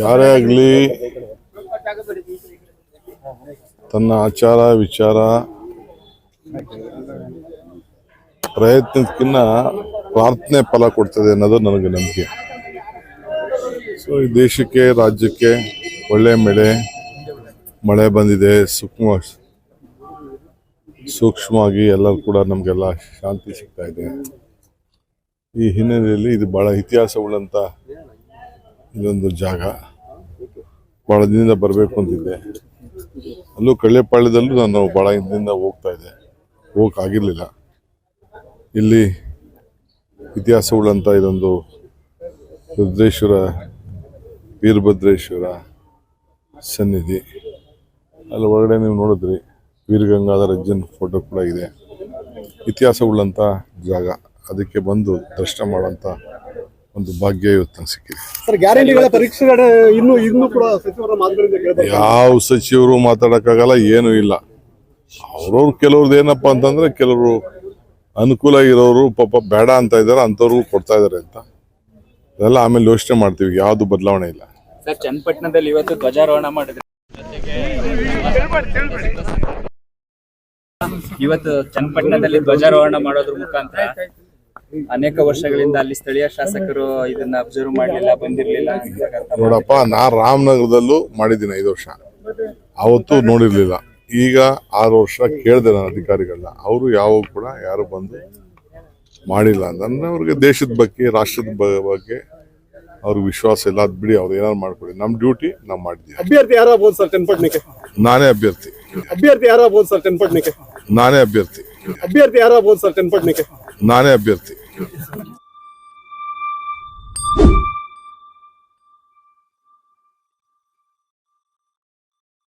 ಯಾರೇ ಆಗಲಿ ತನ್ನ ಆಚಾರ, ವಿಚಾರ, ಪ್ರಯತ್ನಕ್ಕಿನ್ನ ಪ್ರಾರ್ಥನೆ ಫಲ ಕೊಡ್ತದೆ ಅನ್ನೋದು ನನಗೆ ನಂಬಿಕೆ. ಸೊ ಈ ದೇಶಕ್ಕೆ, ರಾಜ್ಯಕ್ಕೆ ಒಳ್ಳೆ ಮಳೆ ಮಳೆ ಬಂದಿದೆ, ಸೂಕ್ಷ್ಮ, ಸೂಕ್ಷ್ಮವಾಗಿ ಎಲ್ಲರೂ ಕೂಡ ನಮಗೆಲ್ಲ ಶಾಂತಿ ಸಿಗ್ತಾ ಇದೆ. ಈ ಹಿನ್ನೆಲೆಯಲ್ಲಿ ಇದು ಬಹಳ ಇತಿಹಾಸವುಳ್ಳಂಥ ಇದೊಂದು ಜಾಗ. ಭಾಳ ದಿನದಿಂದ ಬರಬೇಕು ಅಂತಿದ್ದೆ. ಅಲ್ಲೂ ಕಳ್ಳೆಪಾಳ್ಯದಲ್ಲೂ ನಾನು ಭಾಳ ಹಿಂದಿಂದ ಹೋಗ್ತಾ ಇದ್ದೆ. ಹೋಗಕ್ಕಾಗಿರ್ಲಿಲ್ಲ ಇಲ್ಲಿ ಇತಿಹಾಸವುಳ್ಳಂಥ ಇದೊಂದು ರುದ್ರೇಶ್ವರ, ವೀರಭದ್ರೇಶ್ವರ ಸನ್ನಿಧಿ. ಅಲ್ಲಿ ಒಳಗಡೆ ನೀವು ನೋಡಿದ್ರಿ, ವೀರಗಂಗಾಧರ ಅಜ್ಜನ್ ಫೋಟೋ ಕೂಡ ಇದೆ. ಇತಿಹಾಸವುಳ್ಳಂಥ ಜಾಗ. ಅದಕ್ಕೆ ಬಂದು ದರ್ಶನ ಮಾಡೋಂಥ ಒಂದು ಭಾಗ್ಯ ಇವತ್ತು ನಂಗೆ ಸಿಕ್ಕಿದೆ. ಸರ್ ಗ್ಯಾರಂಟಿಗಳ ಪರೀಕ್ಷೆಗಳ ಇನ್ನು ಇನ್ನು ಕೂಡ ಸಚಿವರ ಮಾತುಗಳಿಂದ ಕೇಳ್ತಾರೆ ಯಾವ ಸಚಿವರು ಮಾತಾಡೋಕ್ಕಾಗಲ್ಲ ಏನೂ ಇಲ್ಲ. ಅವ್ರವ್ರು ಕೆಲವ್ರದ್ದು ಏನಪ್ಪ ಅಂತಂದ್ರೆ ಕೆಲವರು ಅನುಕೂಲ ಇರೋರು ಪಾಪ ಬೇಡ ಅಂತ ಇದ್ದಾರೆ ಅಂಥವ್ರಿಗೂ ಕೊಡ್ತಾ ಇದ್ದಾರೆ ಅಂತ. ಅದೆಲ್ಲ ಆಮೇಲೆ ಯೋಚನೆ ಮಾಡ್ತೀವಿ ಯಾವುದು ಬದಲಾವಣೆ ಇಲ್ಲ. ಸರ್ ಚನ್ನಪಟ್ಟಣದಲ್ಲಿ ಇವತ್ತು ಧ್ವಜಾರೋಹಣ ಮಾಡಿದ್ರೆ. ಇವತ್ತು ಚನ್ನಪಟ್ಟಣದಲ್ಲಿ ಧ್ವಜಾರೋಹಣ ಮಾಡೋದ್ರ ಮುಖಾಂತರ ಅನೇಕ ವರ್ಷಗಳಿಂದ ಅಲ್ಲಿ ಸ್ಥಳೀಯ ಶಾಸಕರು ಇದನ್ನ ಅಬ್ಸರ್ವ್ ಮಾಡಲಿಲ್ಲ ಬಂದಿರಲಿಲ್ಲ. ನೋಡಪ್ಪ ನಾ ರಾಮನಗರದಲ್ಲೂ ಮಾಡಿದ್ದೀನಿ ಐದು ವರ್ಷ. ಅವತ್ತು ನೋಡಿರ್ಲಿಲ್ಲ. ಈಗ ಆರು ವರ್ಷ ಕೇಳಿದೆ ನಾನು ಅಧಿಕಾರಿಗಳನ್ನ. ಅವರು ಯಾವ ಕೂಡ ಯಾರು ಬಂದು ಮಾಡಿಲ್ಲ. ಅಂತಂದ್ರೆ ಅವ್ರಿಗೆ ದೇಶದ ಬಗ್ಗೆ ರಾಷ್ಟ್ರದ ಬಗ್ಗೆ ಅವ್ರಿಗೆ ವಿಶ್ವಾಸ ಇಲ್ಲ. ಅದ್ ಬಿಡಿ ಅವ್ರು ಏನಾರು ಮಾಡ್ಕೊಡಿ. ನಮ್ಮ ಡ್ಯೂಟಿ ನಾವು ಮಾಡಿದ್ದೀವಿ ಅಭ್ಯರ್ಥಿ ಯಾರಾಗ್ಬೋದು ಸರ್ ಚನ್ನಪಟ್ಟಣಕ್ಕೆ ನಾನೇ ಅಭ್ಯರ್ಥಿ. ಅಭ್ಯರ್ಥಿ ಯಾರಾಗ್ಬೋದು ಸರ್ ಚನ್ನಪಟ್ಟಣಕ್ಕೆ ನಾನೇ ಅಭ್ಯರ್ಥಿ. ಅಭ್ಯರ್ಥಿ ಯಾರಾಗ್ಬೋದು ಸರ್ ಚನ್ನಪಟ್ಟಣಕ್ಕೆ ನಾನೇ ಅಭ್ಯರ್ಥಿ. Yeah.